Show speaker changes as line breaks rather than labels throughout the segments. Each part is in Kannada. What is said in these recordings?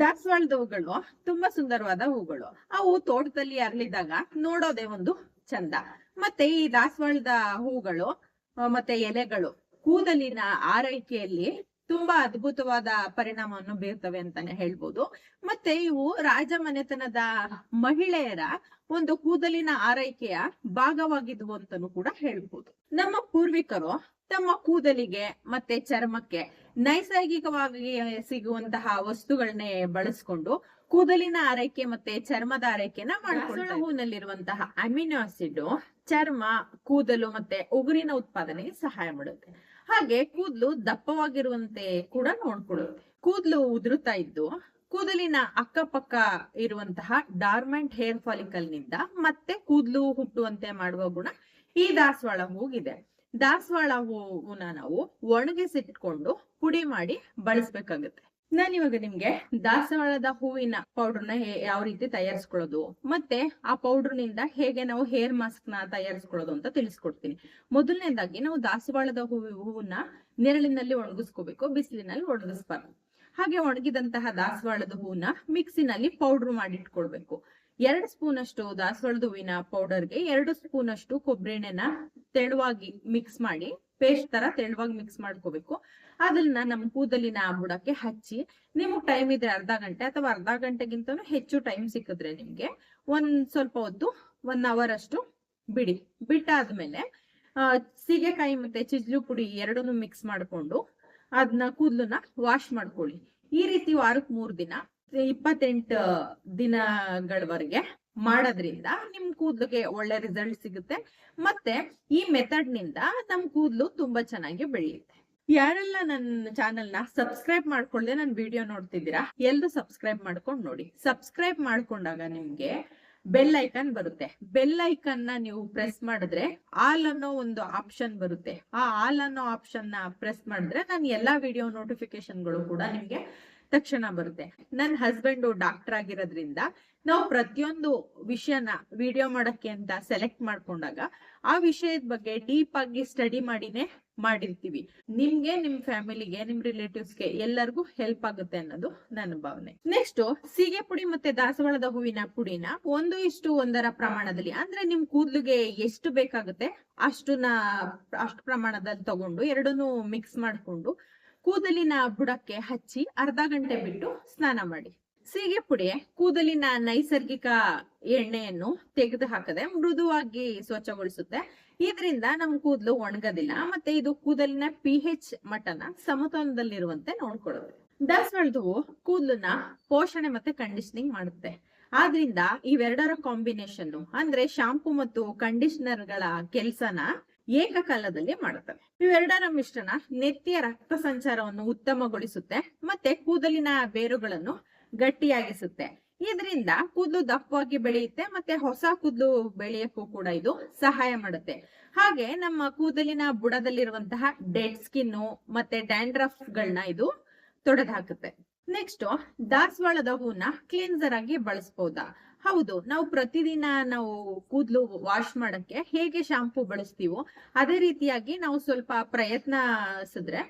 ದಾಸವಾಳದ ಹೂಗಳು ತುಂಬಾ ಸುಂದರವಾದ ಹೂಗಳು. ಅವು ತೋಟದಲ್ಲಿ ಅರಳಿದಾಗ ನೋಡೋದೇ ಒಂದು ಚಂದ. ಮತ್ತೆ ಈ ದಾಸವಾಳದ ಹೂಗಳು ಮತ್ತೆ ಎಲೆಗಳು ಕೂದಲಿನ ಆರೈಕೆಯಲ್ಲಿ ತುಂಬಾ ಅದ್ಭುತವಾದ ಪರಿಣಾಮವನ್ನು ಬೀರ್ತವೆ ಅಂತಾನೆ ಹೇಳ್ಬೋದು. ಮತ್ತೆ ಇವು ರಾಜ ಮನೆತನದ ಮಹಿಳೆಯರ ಒಂದು ಕೂದಲಿನ ಆರೈಕೆಯ ಭಾಗವಾಗಿದ್ವು ಅಂತಾನು ಕೂಡ ಹೇಳ್ಬೋದು. ನಮ್ಮ ಪೂರ್ವಿಕರು ತಮ್ಮ ಕೂದಲಿಗೆ ಮತ್ತೆ ಚರ್ಮಕ್ಕೆ ನೈಸರ್ಗಿಕವಾಗಿ ಸಿಗುವಂತಹ ವಸ್ತುಗಳನ್ನೇ ಬಳಸ್ಕೊಂಡು ಕೂದಲಿನ ಆರೈಕೆ ಮತ್ತೆ ಚರ್ಮದ ಆರೈಕೆನ ಮಾಡ್ಕೊಳ್ಳೋ ಹೂನಲ್ಲಿರುವಂತಹ ಅಮಿನೋ ಆಸಿಡ್ ಚರ್ಮ, ಕೂದಲು ಮತ್ತೆ ಉಗುರಿನ ಉತ್ಪಾದನೆಗೆ ಸಹಾಯ ಮಾಡುತ್ತೆ. ಹಾಗೆ ಕೂದಲು ದಪ್ಪವಾಗಿರುವಂತೆ ಕೂಡ ನೋಡ್ಕೊಳ್ಳುತ್ತೆ ಕೂದಲು ಉದುರುತ್ತಾ ಇದ್ದು ಕೂದಲಿನ ಅಕ್ಕಪಕ್ಕ ಇರುವಂತಹ ಡಾರ್ಮೆಂಟ್ ಹೇರ್ ಫಾಲಿಕಲ್ನಿಂದ ಮತ್ತೆ ಕೂದಲು ಹುಟ್ಟುವಂತೆ ಮಾಡುವ ಗುಣ ಈ ದಾಸವಾಳ ಹೂಗಿದೆ ದಾಸವಾಳ ಹೂವನ್ನ ನಾವು ಒಣಗಿಸಿಟ್ಕೊಂಡು ಪುಡಿ ಮಾಡಿ ಬಳಸ್ಬೇಕಾಗುತ್ತೆ. ಇವಾಗ ನಿಮ್ಗೆ ದಾಸವಾಳದ ಹೂವಿನ ಪೌಡರ್ನ ಯಾವ ರೀತಿ ತಯಾರಿಸ್ಕೊಳ್ಳೋದು, ಮತ್ತೆ ಆ ಪೌಡರ್ನಿಂದ ಹೇಗೆ ನಾವು ಹೇರ್ ಮಾಸ್ಕ್ನ ತಯಾರಿಸ್ಕೊಳ್ಳೋದು ಅಂತ ತಿಳಿಸ್ಕೊಡ್ತೀನಿ. ಮೊದಲನೇದಾಗಿ ನಾವು ದಾಸವಾಳದ ಹೂವಿ ಹೂವನ್ನ ನೆರಳಿನಲ್ಲಿ ಒಣಗಿಸ್ಕೋಬೇಕು, ಬಿಸಿಲಿನಲ್ಲಿ ಒಣಗಿಸ್ಬಾರ್ದು. ಹಾಗೆ ಒಣಗಿದಂತಹ ದಾಸವಾಳದ ಹೂವನ್ನ ಮಿಕ್ಸಿನಲ್ಲಿ ಪೌಡರ್ ಮಾಡಿಟ್ಕೊಳ್ಬೇಕು ಎರಡು ಸ್ಪೂನ್ ಅಷ್ಟು ದಾಸವಾಳದ ಹೂವಿನ ಪೌಡರ್ಗೆ ಎರಡು ಸ್ಪೂನ್ ಅಷ್ಟು ಕೊಬ್ಬರಿ ಎಣ್ಣೆನ ತೆಳುವಾಗಿ ಮಿಕ್ಸ್ ಮಾಡಿ ಪೇಸ್ಟ್ ತರ ತೆಳುವಾಗಿ ಮಿಕ್ಸ್ ಮಾಡ್ಕೋಬೇಕು. ಅದನ್ನ ನಮ್ಮ ಕೂದಲಿನ ಬುಡಕ್ಕೆ ಹಚ್ಚಿ ನಿಮಗೆ ಟೈಮ್ ಇದ್ರೆ ಅರ್ಧ ಗಂಟೆ ಅಥವಾ ಅರ್ಧ ಗಂಟೆಗಿಂತನೂ ಹೆಚ್ಚು ಟೈಮ್ ಸಿಕ್ಕಿದ್ರೆ ನಿಮ್ಗೆ ಒಂದ್ ಸ್ವಲ್ಪ ಹೊತ್ತು ಒನ್ ಅವರ್ ಅಷ್ಟು ಬಿಡಿ. ಬಿಟ್ಟಾದ್ಮೇಲೆ ಆ, ಸೀಗೆಕಾಯಿ ಮತ್ತೆ ಚಿಜ್ಲು ಪುಡಿ ಎರಡನ್ನೂ ಮಿಕ್ಸ್ ಮಾಡ್ಕೊಂಡು ಅದನ್ನ ಕೂದಲನ್ನ ವಾಶ್ ಮಾಡ್ಕೊಳ್ಳಿ. ಈ ರೀತಿ ವಾರಕ್ಕೆ ಮೂರ್ ದಿನ ಇಪ್ಪತ್ತೆಂಟು ದಿನಗಳವರೆಗೆ ಮಾಡೋದ್ರಿಂದ ನಿಮ್ ಕೂದ್ಲಿಗೆ ಒಳ್ಳೆ ರಿಸಲ್ಟ್ ಸಿಗುತ್ತೆ. ಮತ್ತೆ ಈ ಮೆಥಡ್ನಿಂದ ನಮ್ ಕೂದಲು ತುಂಬಾ ಚೆನ್ನಾಗಿ ಬೆಳೆಯುತ್ತೆ. ಯಾರೆಲ್ಲ ನನ್ನ ಚಾನೆಲ್ನ ಸಬ್ಸ್ಕ್ರೈಬ್ ಮಾಡ್ಕೊಳ್ಳದೆ ನನ್ನ ವಿಡಿಯೋ ನೋಡ್ತಿದ್ದೀರಾ ಎಲ್ಲರೂ ಸಬ್ಸ್ಕ್ರೈಬ್ ಮಾಡ್ಕೊಂಡು ನೋಡಿ. ಸಬ್ಸ್ಕ್ರೈಬ್ ಮಾಡ್ಕೊಂಡಾಗ ನಿಮ್ಗೆ ಬೆಲ್ ಐಕನ್ ಬರುತ್ತೆ. ಬೆಲ್ ಐಕನ್ನ ನೀವು ಪ್ರೆಸ್ ಮಾಡಿದ್ರೆ ಆಲ್ ಅನ್ನೋ ಒಂದು ಆಪ್ಷನ್ ಬರುತ್ತೆ. ಆ ಆಲ್ ಅನ್ನೋ ಆಪ್ಷನ್ನ ಪ್ರೆಸ್ ಮಾಡಿದ್ರೆ ನಾನು ಎಲ್ಲಾ ವಿಡಿಯೋ ನೋಟಿಫಿಕೇಶನ್ಗಳು ಕೂಡ ನಿಮ್ಗೆ ತಕ್ಷಣ ಬರುತ್ತೆ. ನನ್ನ ಹಸ್ಬೆಂಡ್ ಡಾಕ್ಟರ್ ಆಗಿರೋದ್ರಿಂದ ನಾವು ಪ್ರತಿಯೊಂದು ವಿಷಯನ ವಿಡಿಯೋ ಮಾಡಕ್ಕೆ ಅಂತ ಸೆಲೆಕ್ಟ್ ಮಾಡ್ಕೊಂಡಾಗ ಆ ವಿಷಯದ ಬಗ್ಗೆ ಡೀಪ್ ಆಗಿ ಸ್ಟಡಿ ಮಾಡಿನೇ ಮಾಡಿರ್ತೀವಿ. ನಿಮ್ಗೆ, ನಿಮ್ ಫ್ಯಾಮಿಲಿಗೆ ನಿಮ್ ರಿಲೇಟಿವ್ಸ್ಗೆ ಎಲ್ಲರಿಗೂ ಹೆಲ್ಪ್ ಆಗುತ್ತೆ ಅನ್ನೋದು ನನ್ನ ಭಾವನೆ. ನೆಕ್ಸ್ಟ್ ಸೀಗೆ ಪುಡಿ ಮತ್ತೆ ದಾಸವಾಳದ ಹೂವಿನ ಪುಡಿನ ಒಂದು ಇಷ್ಟು ಒಂದರ ಪ್ರಮಾಣದಲ್ಲಿ ಅಂದ್ರೆ ನಿಮ್ ಕೂದಲಿಗೆ ಎಷ್ಟು ಬೇಕಾಗುತ್ತೆ ಅಷ್ಟನ್ನ ಅಷ್ಟು ಪ್ರಮಾಣದಲ್ಲಿ ತಗೊಂಡು ಎರಡನ್ನೂ ಮಿಕ್ಸ್ ಮಾಡ್ಕೊಂಡು ಕೂದಲಿನ ಬುಡಕ್ಕೆ ಹಚ್ಚಿ ಅರ್ಧ ಗಂಟೆ ಬಿಟ್ಟು ಸ್ನಾನ ಮಾಡಿ. ಸೀಗೆ ಪುಡಿ, ಕೂದಲಿನ ನೈಸರ್ಗಿಕ ಎಣ್ಣೆಯನ್ನು ತೆಗೆದು ಹಾಕದೆ ಮೃದುವಾಗಿ ಸ್ವಚ್ಛಗೊಳಿಸುತ್ತೆ. ಇದರಿಂದ ನಮ್ ಕೂದಲು ಒಣಗೋದಿಲ್ಲ, ಮತ್ತೆ ಇದು ಕೂದಲಿನ ಪಿ ಹೆಚ್ ಮಟ್ಟನ ಸಮತೋಲನದಲ್ಲಿರುವಂತೆ ನೋಡ್ಕೊಳ್ಳುತ್ತೆ. ದಾಸವಾಳದು ಕೂದಲನ್ನ ಪೋಷಣೆ ಮತ್ತೆ ಕಂಡೀಷನಿಂಗ್ ಮಾಡುತ್ತೆ. ಆದ್ರಿಂದ ಇವೆರಡರ ಕಾಂಬಿನೇಷನ್ ಅಂದ್ರೆ ಶಾಂಪೂ ಮತ್ತು ಕಂಡೀಷನರ್ಗಳ ಕೆಲ್ಸನ ಏಕಕಾಲದಲ್ಲಿ ಮಾಡುತ್ತವೆ. ಇವೆರಡರ ಮಿಶ್ರಣ ನೆತ್ತಿಯ ರಕ್ತ ಸಂಚಾರವನ್ನು ಉತ್ತಮಗೊಳಿಸುತ್ತೆ ಮತ್ತೆ ಕೂದಲಿನ ಬೇರುಗಳನ್ನು ಗಟ್ಟಿಯಾಗಿಸುತ್ತೆ. ಇದರಿಂದ ಕೂದಲು ದಪ್ಪವಾಗಿ ಬೆಳೆಯುತ್ತೆ ಮತ್ತೆ ಹೊಸ ಕೂದಲು ಬೆಳೆಯಕ್ಕೂ ಕೂಡ ಇದು ಸಹಾಯ ಮಾಡುತ್ತೆ. ಹಾಗೆ ನಮ್ಮ ಕೂದಲಿನ ಬುಡದಲ್ಲಿರುವಂತಹ ಡೆಡ್ ಸ್ಕಿನ್ ಮತ್ತೆ ಡ್ಯಾಂಡ್ರಫ್ ಗಳನ್ನ ಇದು ತೊಡೆದು ಹಾಕುತ್ತೆ ನೆಕ್ಸ್ಟ್ ದಾಸವಾಳದ ಹೂನ ಕ್ಲೀನ್ಸರ್ ಆಗಿ ಬಳಸಬಹುದಾ ಹೌದು, ನಾವು ಪ್ರತಿದಿನ ನಾವು ಕೂದಲು ವಾಶ್ ಮಾಡಕ್ಕೆ ಹೇಗೆ ಶಾಂಪೂ ಬಳಸ್ತೀವೋ ಅದೇ ರೀತಿಯಾಗಿ ನಾವು ಸ್ವಲ್ಪ ಪ್ರಯತ್ನಿಸಿದ್ರೆ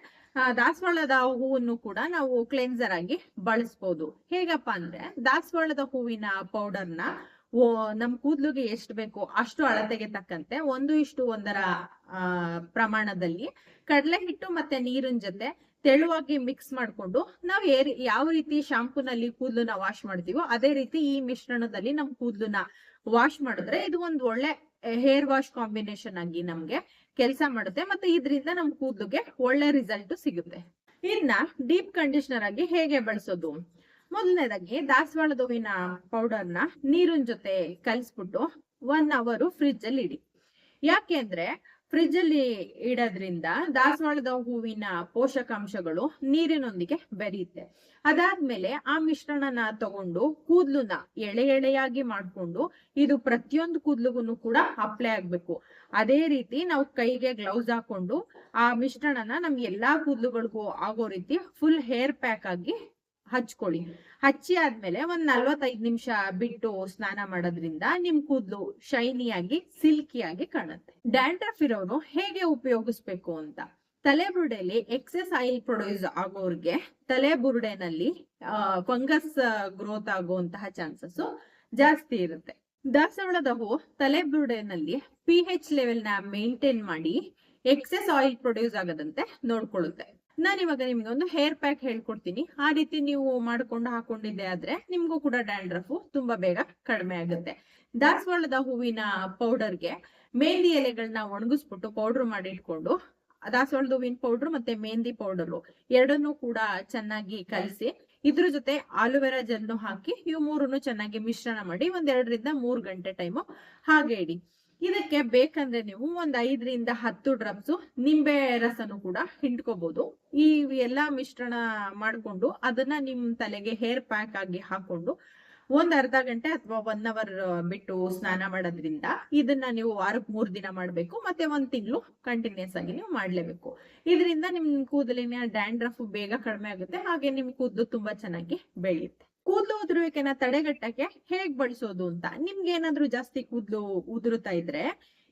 ದಾಸವಾಳದ ಹೂವನ್ನು ಕೂಡ ನಾವು ಕ್ಲೆನ್ಸರ್ ಆಗಿ ಬಳಸ್ಬೋದು. ಹೇಗಪ್ಪ ಅಂದ್ರೆ, ದಾಸವಾಳದ ಹೂವಿನ ಪೌಡರ್ನ ನಮ್ ಕೂದ್ಲುಗೆ ಎಷ್ಟು ಬೇಕೋ ಅಷ್ಟು ಅಳತೆಗೆ ತಕ್ಕಂತೆ ಒಂದು ಇಷ್ಟು ಒಂದರ ಪ್ರಮಾಣದಲ್ಲಿ ಕಡಲೆ ಹಿಟ್ಟು ಮತ್ತೆ ನೀರಿನ ಜೊತೆ ತೆಳುವಾಗಿ ಮಿಕ್ಸ್ ಮಾಡ್ಕೊಂಡು ನಾವು ಯಾವ ರೀತಿ ಶಾಂಪೂನಲ್ಲಿ ಕೂದಲನ್ನ ವಾಶ್ ಮಾಡ್ತೀವೋ ಅದೇ ರೀತಿ ಈ ಮಿಶ್ರಣದಲ್ಲಿ ನಮ್ ಕೂದಲನ್ನ ವಾಶ್ ಮಾಡಿದ್ರೆ ಇದು ಒಂದು ಒಳ್ಳೆ ಹೇರ್ ವಾಶ್ ಕಾಂಬಿನೇಷನ್ ಆಗಿ ನಮ್ಗೆ ಕೆಲಸ ಮಾಡುತ್ತೆ ಮತ್ತೆ ಇದರಿಂದ ನಮ್ ಕೂದಲಿಗೆ ಒಳ್ಳೆ ರಿಸಲ್ಟ್ ಸಿಗುತ್ತೆ. ಇದನ್ನ ಡೀಪ್ ಕಂಡೀಷನರ್ ಆಗಿ ಹೇಗೆ ಬಳಸೋದು? ಮೊದಲನೇದಾಗಿ ದಾಸವಾಳದ ಹೂವಿನ ಪೌಡರ್ನ ನೀರಿನ ಜೊತೆ ಕಲಿಸ್ಬಿಟ್ಟು ಒನ್ ಅವರು ಫ್ರಿಜ್ ಅಲ್ಲಿ ಇಡಿ. ಯಾಕೆ ಅಂದ್ರೆ ಫ್ರಿಜ್ ಅಲ್ಲಿ ಇಡೋದ್ರಿಂದ ದಾಸವಾಳದ ಹೂವಿನ ಪೋಷಕಾಂಶಗಳು ನೀರಿನೊಂದಿಗೆ ಬೆರೆಯುತ್ತೆ. ಅದಾದ್ಮೇಲೆ ಆ ಮಿಶ್ರಣನ ತಗೊಂಡು ಕೂದ್ಲುನ ಎಳೆ ಎಳೆಯಾಗಿ ಮಾಡ್ಕೊಂಡು ಇದು ಪ್ರತಿಯೊಂದು ಕೂದ್ಲುಗೂ ಕೂಡ ಅಪ್ಲೈ ಆಗ್ಬೇಕು. ಅದೇ ರೀತಿ ನಾವು ಕೈಗೆ ಗ್ಲೌಸ್ ಹಾಕೊಂಡು ಆ ಮಿಶ್ರಣನ ನಮ್ ಎಲ್ಲಾ ಕೂದ್ಲುಗಳಿಗೂ ಆಗೋ ರೀತಿ ಫುಲ್ ಹೇರ್ ಪ್ಯಾಕ್ ಆಗಿ ಹಚ್ಕೊಳ್ಳಿ. ಹಚ್ಚಿ ಆದ್ಮೇಲೆ ಒಂದ್ ನಲ್ವತ್ತೈದು ನಿಮಿಷ ಬಿಟ್ಟು ಸ್ನಾನ ಮಾಡೋದ್ರಿಂದ ನಿಮ್ ಕೂದ್ಲು ಶೈನಿಯಾಗಿ, ಸಿಲ್ಕಿಯಾಗಿ ಕಾಣುತ್ತೆ. ಡ್ಯಾಂಡ್ರಫ್ ಇರೋನು ಹೇಗೆ ಉಪಯೋಗಿಸ್ಬೇಕು ಅಂತ? ತಲೆಬುರುಡೆಯಲ್ಲಿ ಎಕ್ಸೆಸ್ ಆಯಿಲ್ ಪ್ರೊಡ್ಯೂಸ್ ಆಗೋರ್ಗೆ ತಲೆಬುರುಡೆನಲ್ಲಿ ಫಂಗಸ್ ಗ್ರೋತ್ ಆಗುವಂತಹ ಚಾನ್ಸಸ್ ಜಾಸ್ತಿ ಇರುತ್ತೆ. ದಾಸವಾಳದ ತಲೆ ಬುರುಡೆನಲ್ಲಿ ಪಿ ಹೆಚ್ ಲೆವೆಲ್ನ ಮೇಂಟೈನ್ ಮಾಡಿ ಎಕ್ಸೆಸ್ ಆಯಿಲ್ ಪ್ರೊಡ್ಯೂಸ್ ಆಗದಂತೆ ನೋಡ್ಕೊಳ್ಳುತ್ತೆ. ನಾನು ಇವಾಗ ನಿಮ್ಗೆ ಒಂದು ಹೇರ್ ಪ್ಯಾಕ್ ಹೇಳ್ಕೊಡ್ತೀನಿ. ಆ ರೀತಿ ನೀವು ಮಾಡ್ಕೊಂಡು ಹಾಕೊಂಡಿದ್ದೆ ಆದ್ರೆ ನಿಮ್ಗೂ ಕೂಡ ಡ್ಯಾಂಡ್ರಫ್ ತುಂಬಾ ಬೇಗ ಕಡಿಮೆ ಆಗುತ್ತೆ. ದಾಸವಾಳದ ಹೂವಿನ ಪೌಡರ್ಗೆ ಮೆಹಂದಿ ಎಲೆಗಳನ್ನ ಒಣಗಿಸ್ಬಿಟ್ಟು ಪೌಡರ್ ಮಾಡಿ ಇಟ್ಕೊಂಡು, ದಾಸವಾಳದ ಹೂವಿನ ಪೌಡರ್ ಮತ್ತೆ ಮೆಹಂದಿ ಪೌಡರ್ ಎರಡನ್ನೂ ಕೂಡ ಚೆನ್ನಾಗಿ ಕಲಸಿ, ಇದ್ರ ಜೊತೆ ಆಲೋವೆರಾ ಜೆಲ್ನು ಹಾಕಿ ಇವು ಮೂರನ್ನು ಚೆನ್ನಾಗಿ ಮಿಶ್ರಣ ಮಾಡಿ ಒಂದೆರಡರಿಂದ ಮೂರು ಗಂಟೆ ಟೈಮು ಹಾಗೆ ಇಡಿ. ಇದಕ್ಕೆ ಬೇಕಂದ್ರೆ ನೀವು ಒಂದ್ ಐದರಿಂದ ಹತ್ತು ಡ್ರಮ್ಸ್ ನಿಂಬೆ ರಸನು ಕೂಡ ಹಿಂಡ್ಕೋಬಹುದು ಈ ಎಲ್ಲಾ ಮಿಶ್ರಣ ಮಾಡ್ಕೊಂಡು ಅದನ್ನ ನಿಮ್ ತಲೆಗೆ ಹೇರ್ ಪ್ಯಾಕ್ ಆಗಿ ಹಾಕೊಂಡು ಒಂದ್ ಅರ್ಧ ಗಂಟೆ ಅಥವಾ ಒನ್ ಅವರ್ ಬಿಟ್ಟು ಸ್ನಾನ ಮಾಡೋದ್ರಿಂದ ಇದನ್ನ ನೀವು ವಾರಕ್ಕೆ ಮೂರ್ ದಿನ ಮಾಡ್ಬೇಕು ಮತ್ತೆ ಒಂದ್ ತಿಂಗಳು ಕಂಟಿನ್ಯೂಸ್ ಆಗಿ ನೀವು ಮಾಡ್ಲೇಬೇಕು. ಇದರಿಂದ ನಿಮ್ ಕೂದಲಿನ ಡ್ಯಾಂಡ್ರಫ್ ಬೇಗ ಕಡಿಮೆ ಆಗುತ್ತೆ, ಹಾಗೆ ನಿಮ್ ಕೂದಲು ತುಂಬಾ ಚೆನ್ನಾಗಿ ಬೆಳೆಯುತ್ತೆ. ಕೂದಲು ಉದುರುವಿಕೆನ ತಡೆಗಟ್ಟಕ್ಕೆ ಹೇಗ್ ಬಳಸೋದು ಅಂತ? ನಿಮ್ಗೆ ಏನಾದ್ರೂ ಜಾಸ್ತಿ ಕೂದಲು ಉದುರುತ್ತಾ ಇದ್ರೆ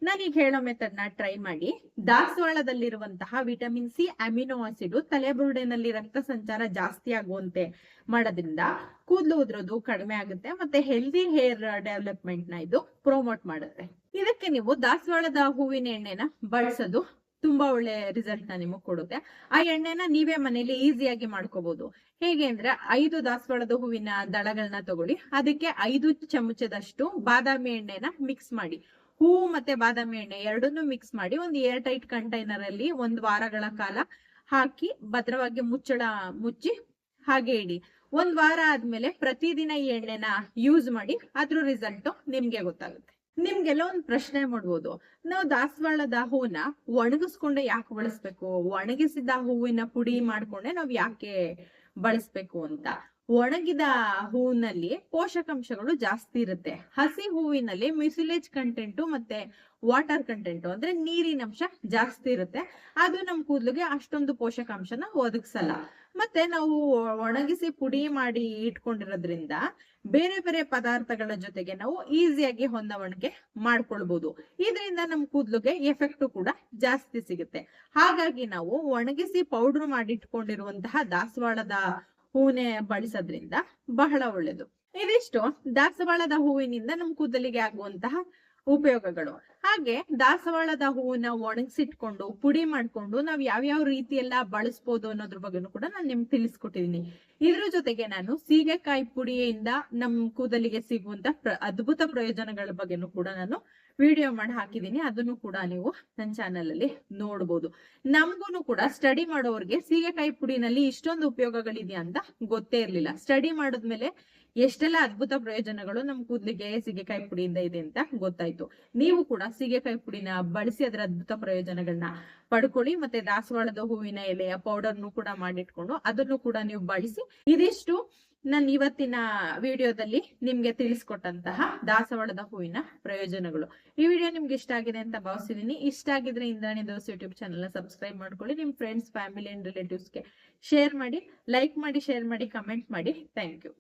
ನಾನೀಗ ಹೇಳೋ ಮೆಥಡ್ನ ಟ್ರೈ ಮಾಡಿ. ದಾಸವಾಳದಲ್ಲಿರುವಂತಹ ವಿಟಮಿನ್ ಸಿ ಅಮಿನೋ ಆಸಿಡ್ ತಲೆಬುರುಡೆನಲ್ಲಿ ರಕ್ತ ಸಂಚಾರ ಜಾಸ್ತಿ ಆಗುವಂತೆ ಮಾಡೋದ್ರಿಂದ ಕೂದಲು ಉದುರೋದು ಕಡಿಮೆ ಆಗುತ್ತೆ ಮತ್ತೆ ಹೆಲ್ದಿ ಹೇರ್ ಡೆವಲಪ್ಮೆಂಟ್ನ ಇದು ಪ್ರೊಮೋಟ್ ಮಾಡುತ್ತೆ. ಇದಕ್ಕೆ ನೀವು ದಾಸವಾಳದ ಹೂವಿನ ಎಣ್ಣೆನ ಬಳಸೋದು ತುಂಬಾ ಒಳ್ಳೆ ರಿಸಲ್ಟ್ನ ನಿಮಗ್ ಕೊಡುತ್ತೆ. ಆ ಎಣ್ಣೆನ ನೀವೇ ಮನೇಲಿ ಈಸಿಯಾಗಿ ಮಾಡ್ಕೋಬಹುದು ಹೇಗೆ ಅಂದ್ರೆ ಐದು ದಾಸವಾಳದ ಹೂವಿನ ದಳಗಳನ್ನ ತಗೊಳ್ಳಿ. ಅದಕ್ಕೆ ಐದು ಚಮಚದಷ್ಟು ಬಾದಾಮಿ ಎಣ್ಣೆನ ಮಿಕ್ಸ್ ಮಾಡಿ. ಹೂವು ಮತ್ತೆ ಬಾದಾಮಿ ಎಣ್ಣೆ ಎರಡನ್ನೂ ಮಿಕ್ಸ್ ಮಾಡಿ ಒಂದು ಏರ್ ಟೈಟ್ ಕಂಟೈನರ್ ಅಲ್ಲಿ ಒಂದ್ ವಾರಗಳ ಕಾಲ ಹಾಕಿ ಭದ್ರವಾಗಿ ಮುಚ್ಚಳ, ಮುಚ್ಚಿ ಹಾಗೆ ಇಡಿ. ಒಂದ್ ವಾರ ಆದ್ಮೇಲೆ ಪ್ರತಿದಿನ ಈ ಎಣ್ಣೆನ ಯೂಸ್ ಮಾಡಿ, ಅದ್ರ ರಿಸಲ್ಟ್ ನಿಮ್ಗೆ ಗೊತ್ತಾಗುತ್ತೆ. ನಿಮ್ಗೆಲ್ಲ ಒಂದ್ ಪ್ರಶ್ನೆ ಮಾಡ್ಬೋದು. ನಾವು ದಾಸವಾಳದ ಹೂವನ್ನ ಒಣಗಿಸ್ಕೊಂಡೆ ಯಾಕೆ ಬಳಸ್ಬೇಕು? ಒಣಗಿಸಿದ ಹೂವಿನ ಪುಡಿ ಮಾಡ್ಕೊಂಡೆ ನಾವ್ ಯಾಕೆ ಬಳಸ್ಬೇಕು ಅಂತ. ಒಣಗಿದ ಹೂವಿನಲ್ಲಿ ಪೋಷಕಾಂಶಗಳು ಜಾಸ್ತಿ ಇರುತ್ತೆ. ಹಸಿ ಹೂವಿನಲ್ಲಿ ಮ್ಯೂಸಿಲೇಜ್ ಕಂಟೆಂಟು ಮತ್ತೆ ವಾಟರ್ ಕಂಟೆಂಟು ಅಂದ್ರೆ ನೀರಿನಂಶ ಜಾಸ್ತಿ ಇರುತ್ತೆ. ಅದು ನಮ್ ಕೂದಲಿಗೆ ಅಷ್ಟೊಂದು ಪೋಷಕಾಂಶನ ಒದಗಿಸಲ್ಲ. ಮತ್ತೆ ನಾವು ಒಣಗಿಸಿ ಪುಡಿ ಮಾಡಿ ಇಟ್ಕೊಂಡಿರೋದ್ರಿಂದ ಬೇರೆ ಬೇರೆ ಪದಾರ್ಥಗಳ ಜೊತೆಗೆ ನಾವು ಈಸಿಯಾಗಿ ಹೊಂದಾವಣಿಗೆ ಮಾಡ್ಕೊಳ್ಬಹುದು ಇದರಿಂದ ನಮ್ ಕೂದಲಿಗೆ ಎಫೆಕ್ಟ್ ಕೂಡ ಜಾಸ್ತಿ ಸಿಗುತ್ತೆ. ಹಾಗಾಗಿ ನಾವು ಒಣಗಿಸಿ ಪೌಡರ್ ಮಾಡಿ ಇಟ್ಕೊಂಡಿರುವಂತಹ ದಾಸವಾಳದ ಹೂವಿನ ಬಳಸೋದ್ರಿಂದ ಬಹಳ ಒಳ್ಳೇದು. ಇದಿಷ್ಟು ದಾಸವಾಳದ ಹೂವಿನಿಂದ ನಮ್ ಕೂದಲಿಗೆ ಆಗುವಂತಹ ಉಪಯೋಗಗಳು. ಹಾಗೆ ದಾಸವಾಳದ ಹೂವನ್ನ ಒಣಗಿಸಿಟ್ಕೊಂಡು, ಪುಡಿ ಮಾಡ್ಕೊಂಡು ನಾವ್ ಯಾವ್ಯಾವ ರೀತಿ ಎಲ್ಲ ಬಳಸ್ಬೋದು ಅನ್ನೋದ್ರ ಬಗ್ಗೆನೂ ಕೂಡ ನಾನು ನಿಮ್ಗೆ ತಿಳಿಸ್ಕೊಟ್ಟಿದೀನಿ. ಇದ್ರ ಜೊತೆಗೆ ನಾನು ಸೀಗೆಕಾಯಿ ಪುಡಿಯಿಂದ ನಮ್ ಕೂದಲಿಗೆ ಸಿಗುವಂತ ಅದ್ಭುತ ಪ್ರಯೋಜನಗಳ ಬಗ್ಗೆನೂ ಕೂಡ ನಾನು ವಿಡಿಯೋ ಮಾಡಿ ಹಾಕಿದೀನಿ. ಅದನ್ನು ಕೂಡ ನೀವು ನನ್ನ ಚಾನೆಲ್ ಅಲ್ಲಿ ನೋಡ್ಬೋದು. ನಮ್ಗೂನು ಕೂಡ ಸ್ಟಡಿ ಮಾಡೋರ್ಗೆ ಸೀಗೆಕಾಯಿ ಪುಡಿನಲ್ಲಿ ಇಷ್ಟೊಂದು ಉಪಯೋಗಗಳಿದೆಯಾ ಅಂತ ಗೊತ್ತೇ ಇರ್ಲಿಲ್ಲ. ಸ್ಟಡಿ ಮಾಡಿದ್ಮೇಲೆ ಎಷ್ಟೆಲ್ಲ ಅದ್ಭುತ ಪ್ರಯೋಜನಗಳು ನಮ್ ಕೂದಲಿಗೆ ಸೀಗೆಕಾಯಿ ಪುಡಿಯಿಂದ ಇದೆ ಅಂತ ಗೊತ್ತಾಯ್ತು. ನೀವು ಕೂಡ ಸೀಗೆಕಾಯಿ ಪುಡಿನ ಬಳಸಿ ಅದರ ಅದ್ಭುತ ಪ್ರಯೋಜನಗಳನ್ನ ಪಡ್ಕೊಳ್ಳಿ, ಮತ್ತೆ ದಾಸವಾಳದ ಹೂವಿನ ಎಲೆಯ ಪೌಡರ್ನು ಕೂಡ ಮಾಡಿಟ್ಕೊಂಡು ಅದನ್ನು ಕೂಡ ನೀವು ಬಳಸಿ. ಇದಿಷ್ಟು ನಾನು ಇವತ್ತಿನ ವಿಡಿಯೋದಲ್ಲಿ ನಿಮ್ಗೆ ತಿಳಿಸ್ಕೊಟ್ಟಂತಹ ದಾಸವಾಳದ ಹೂವಿನ ಪ್ರಯೋಜನಗಳು. ಈ ವಿಡಿಯೋ ನಿಮ್ಗೆ ಇಷ್ಟ ಆಗಿದೆ ಅಂತ ಭಾವಿಸಿದೀನಿ ಇಷ್ಟ ಆಗಿದ್ರೆ ಇಂದ್ರಾಣಿ ದೋಸ್ ಯೂಟ್ಯೂಬ್ ಚಾನಲ್ ಸಬ್ಸ್ಕ್ರೈಬ್ ಮಾಡ್ಕೊಳ್ಳಿ. ನಿಮ್ ಫ್ರೆಂಡ್ಸ್, ಫ್ಯಾಮಿಲಿ ಅಂಡ್ ರಿಲೇಟಿವ್ಸ್ಗೆ ಶೇರ್ ಮಾಡಿ, ಲೈಕ್ ಮಾಡಿ, ಶೇರ್ ಮಾಡಿ, ಕಮೆಂಟ್ ಮಾಡಿ. Thank you.